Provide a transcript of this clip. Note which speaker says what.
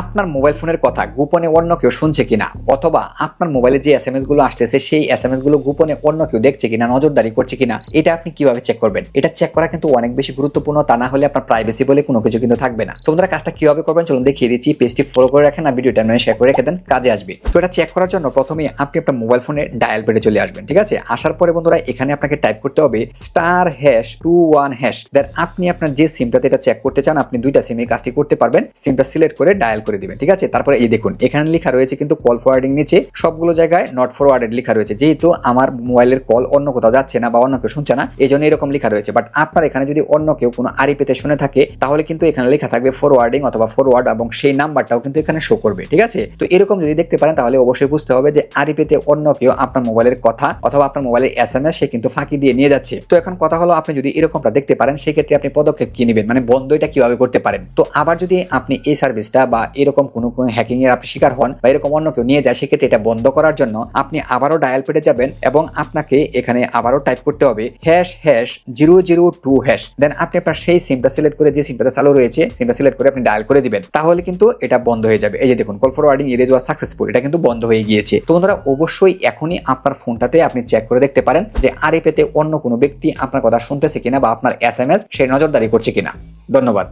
Speaker 1: আপনার মোবাইল ফোনের কথা গোপনে অন্য কেউ শুনছে কিনা? অথবা আপনার মোবাইলে যে এস এম এসগুলো আসতেছে, সেই এস এম এসগুলো গোপনে অন্য কেউ দেখছে কিনা, নজরদারি করছে কিনা, এটা আপনি কীভাবে চেক করবেন? এটা চেক করা কিন্তু অনেক বেশি গুরুত্বপূর্ণ, তা না হলে আপনার প্রাইভেসি বলে কোনো কিছু কিন্তু থাকবে না। তোমরা কাজটা কীভাবে করবেন চলুন দেখিয়ে দিচ্ছি পেজটি ফলো করে রাখেন আর ভিডিওটা মানে শেয়ার করে রেখে দেন, কাজে আসবে। তো এটা চেক করার জন্য প্রথমে আপনি আপনার মোবাইল ফোনে ডায়াল পেডে চলে আসবেন, ঠিক আছে? আসার পরে বন্ধুরা এখানে আপনাকে টাইপ করতে হবে star hash two one hash then আপনি আপনার যে সিমটাতে এটা চেক করতে চান, আপনি দুইটা সিমে কাজটি করতে পারবেন। সিমটা সিলেক্ট করে ডায়াল করে দিবেন, ঠিক আছে? তারপরে এই দেখুন, এখানে লেখা রয়েছে কিন্তু কল ফরওয়ার্ডিং নিচে, সবগুলো জায়গায় নট ফরওয়ার্ডেড লেখা রয়েছে। যেহেতু আমার মোবাইলের কল অন্য কোথাও যাচ্ছে না বা অন্য কেউ শুনছে না এই জন্য এরকম লেখা রয়েছে। বাট আপনার এখানে যদি অন্য কেউ কোনো আরি পেতে শুনে থাকে, তাহলে কিন্তু এখানে লেখা থাকবে ফরওয়ার্ডিং অথবা ফরওয়ার্ড এবং সেই নাম্বারটাও কিন্তু এখানে শো করবে, ঠিক আছে? তো এরকম যদি দেখতে পারেন, তাহলে অবশ্যই বুঝতে হবে যে আরি পেতে অন্য কেউ আপনার মোবাইলের কথা অথবা আপনার মোবাইলের এস এম এস সে কিন্তু ফাঁকি দিয়ে নিয়ে যাচ্ছে। তো এখন কথা হলো, আপনি যদি এরকমটা দেখতে পারেন, সেক্ষেত্রে আপনি পদক্ষেপ কি নেবেন? মানে বন্ধ এটা কীভাবে করতে পারেন? তো আবার যদি আপনি এই সার্ভিসটা বা এরকম কোনো কোনো হ্যাকিং এর আপনি শিকার হন বা এরকম অন্য কেউ নিয়ে যায়, সেক্ষেত্রে এটা বন্ধ করার জন্য আপনি আবারও ডায়াল পেটে যাবেন এবং আপনাকে এখানে আবারও টাইপ করতে হবে hash hash zero zero two hash then আপনি আপনার সেই সিমটা সিলেক্ট করে যে সিমটা চালু রয়েছে সিমটা সিলেক্ট করে আপনি ডায়াল করে দিবেন। তাহলে কিন্তু এটা বন্ধ হয়ে যাবে। এই যে দেখুন call forwarding erase was successful এটা কিন্তু বন্ধ হয়ে গিয়েছে। তো বন্ধুরা, অবশ্যই এখনই আপনার ফোনটাতে আপনি চেক করে দেখতে পারেন যে আরে পেতে অন্য কোনো ব্যক্তি আপনার কথা শুনতেছে কিনা বা আপনার এস এম এস সে নজরদারি করছে কিনা। ধন্যবাদ।